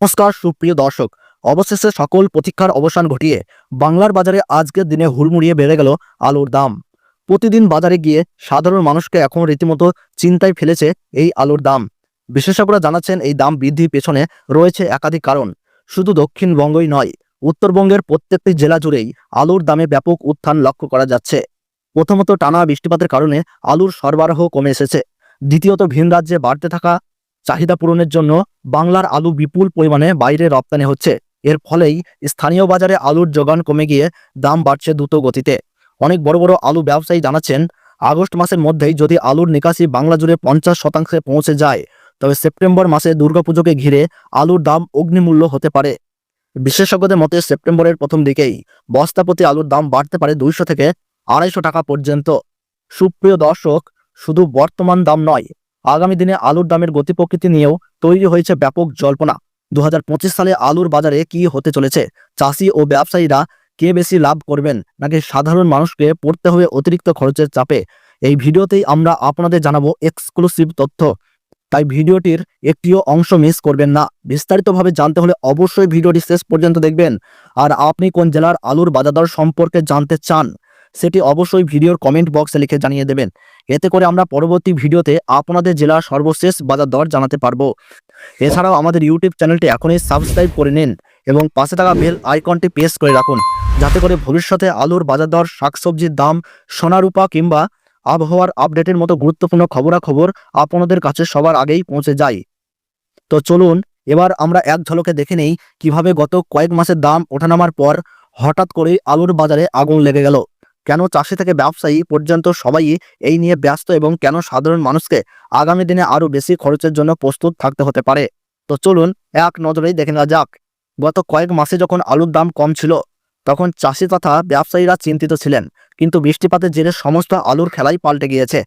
নমস্কার, সুপ্রিয় দর্শক। অবশেষে সকল প্রতীক্ষার অবসান ঘটিয়ে বাংলার বাজারে আজকের দিনে হুড়মুড়িয়ে বেড়ে গেল আলুর দাম। প্রতিদিন বাজারে গিয়ে সাধারণ মানুষকে এখন রীতিমতো চিন্তায় ফেলেছে এই আলুর দাম। বিশেষজ্ঞরা জানাচ্ছেন এই দাম বৃদ্ধির পেছনে রয়েছে একাধিক কারণ। শুধু দক্ষিণবঙ্গই নয়, উত্তরবঙ্গের প্রত্যেকটি জেলা জুড়েই আলুর দামে ব্যাপক উত্থান লক্ষ্য করা যাচ্ছে। প্রথমত টানা বৃষ্টিপাতের কারণে আলুর সরবরাহ কমে এসেছে। দ্বিতীয়ত ভিন রাজ্যে বাড়তে থাকা চাহিদা পূরণের জন্য বাংলার আলু বিপুল পরিমাণে বাইরে রপ্তানি হচ্ছে। এর ফলেই স্থানীয় বাজারে আলুর যোগান কমে গিয়ে দাম বাড়ছে দ্রুত গতিতে। অনেক বড় বড় আলু ব্যবসায়ী জানাচ্ছেন, আগস্ট মাসের মধ্যেই যদি আলুর নিকাশি বাংলা জুড়ে পঞ্চাশ শতাংশে পৌঁছে যায়, তবে সেপ্টেম্বর মাসে দুর্গাপুজোকে ঘিরে আলুর দাম অগ্নিমূল্য হতে পারে। বিশেষজ্ঞদের মতে সেপ্টেম্বরের প্রথম দিকেই বস্তাপতি আলুর দাম বাড়তে পারে দুইশো থেকে আড়াইশো টাকা পর্যন্ত। সুপ্রিয় দর্শক, শুধু বর্তমান দাম নয় আগামী দিনে আলুর দামের গতি প্রকৃতি নিয়েও তৈরি হয়েছে ব্যাপক জল্পনা। দু হাজার পঁচিশ সালে আলুর বাজারে কি হতে চলেছে, চাষি ও ব্যবসায়ীরা কে বেশি লাভ করবেন নাকি সাধারণ মানুষকে পড়তে হবে অতিরিক্ত খরচের চাপে? এই ভিডিওতেই আমরা আপনাদের জানাব এক্সক্লুসিভ তথ্য। তাই ভিডিওটির একটিও অংশ মিস করবেন না। বিস্তারিতভাবে জানতে হলে অবশ্যই ভিডিওটি শেষ পর্যন্ত দেখবেন। আর আপনি কোন জেলার আলুর বাজার দর সম্পর্কে জানতে চান সেটি অবশ্যই ভিডিওর কমেন্ট বক্সে লিখে জানিয়ে দেবেন। এতে করে আমরা পরবর্তী ভিডিওতে আপনাদের জেলার সর্বশেষ বাজার দর জানাতে পারব। এছাড়াও আমাদের ইউটিউব চ্যানেলটি এখনই সাবস্ক্রাইব করে নিন এবং পাশে থাকা বেল আইকনটি প্রেস করে রাখুন। যাতে করে ভবিষ্যতে আলুর বাজার দর, শাকসবজির দাম, সোনারূপা কিংবা আবহাওয়ার আপডেটের মতো গুরুত্বপূর্ণ খবরাখবর আপনাদের কাছে সবার আগেই পৌঁছে যায়। তো চলুন, এবার আমরা এক ঝলকে দেখে নেই কীভাবে গত কয়েক মাসের দাম ওঠানামার পর হঠাৎ করে আলুর বাজারে আগুন লেগে গেল। কেন চাষি থেকে ব্যবসায়ী পর্যন্ত সবাই এই নিয়ে ব্যস্ত এবং কেন সাধারণ মানুষকে আগামী দিনে আরও বেশি খরচের জন্য প্রস্তুত থাকতে হতে পারে? তো চলুন এক নজরেই দেখে নেওয়া যাক। গত কয়েক মাসে যখন আলুর দাম কম ছিল, তখন চাষি তথা ব্যবসায়ীরা চিন্তিত ছিলেন। কিন্তু বৃষ্টিপাতের জেরে সমস্ত আলুর খেলাই পাল্টে গিয়েছে।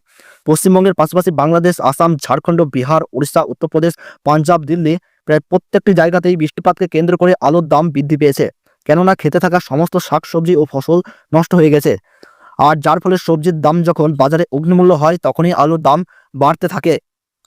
পশ্চিমবঙ্গের পাশাপাশি বাংলাদেশ, আসাম, ঝাড়খণ্ড, বিহার, উড়িষ্যা, উত্তরপ্রদেশ, পাঞ্জাব, দিল্লি, প্রায় প্রত্যেকটি জায়গাতেই বৃষ্টিপাতকে কেন্দ্র করে আলুর দাম বৃদ্ধি পেয়েছে। কেননা খেতে থাকা সমস্ত শাকসবজি ও ফসল নষ্ট হয়ে গেছে। আর যার ফলে সবজির দাম যখন বাজারে অগ্নিমূল্য হয়, তখনই আলুর দাম বাড়তে থাকে।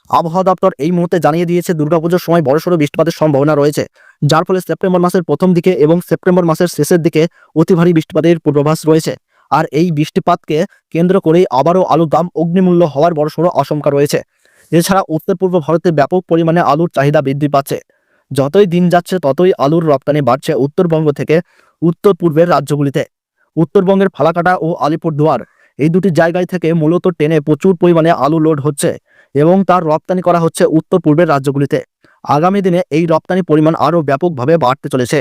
আবহাওয়া দপ্তর এই মুহূর্তে জানিয়ে দিয়েছে, দুর্গাপুজোর সময় বড়সড় বৃষ্টিপাতের সম্ভাবনা রয়েছে। যার ফলে সেপ্টেম্বর মাসের প্রথম দিকে এবং সেপ্টেম্বর মাসের শেষের দিকে অতি ভারী বৃষ্টিপাতের পূর্বাভাস রয়েছে। আর এই বৃষ্টিপাতকে কেন্দ্র করেই আবারও আলুর দাম অগ্নিমূল্য হওয়ার বড়সড় আশঙ্কা রয়েছে। এছাড়া উত্তর পূর্ব ভারতে ব্যাপক পরিমাণে আলুর চাহিদা বৃদ্ধি পাচ্ছে। যতই দিন যাচ্ছে, ততই আলুর রপ্তানি বাড়ছে উত্তরবঙ্গ থেকে উত্তর পূর্বের রাজ্যগুলিতে। উত্তরবঙ্গের ফালাকাটা ও আলিপুরদুয়ার, এই দুটি জায়গায় থেকে মূলত টেনে প্রচুর পরিমাণে আলু লোড হচ্ছে এবং তার রপ্তানি করা হচ্ছে উত্তর পূর্বের রাজ্যগুলিতে। আগামী দিনে এই রপ্তানি পরিমাণ আরও ব্যাপকভাবে বাড়তে চলেছে।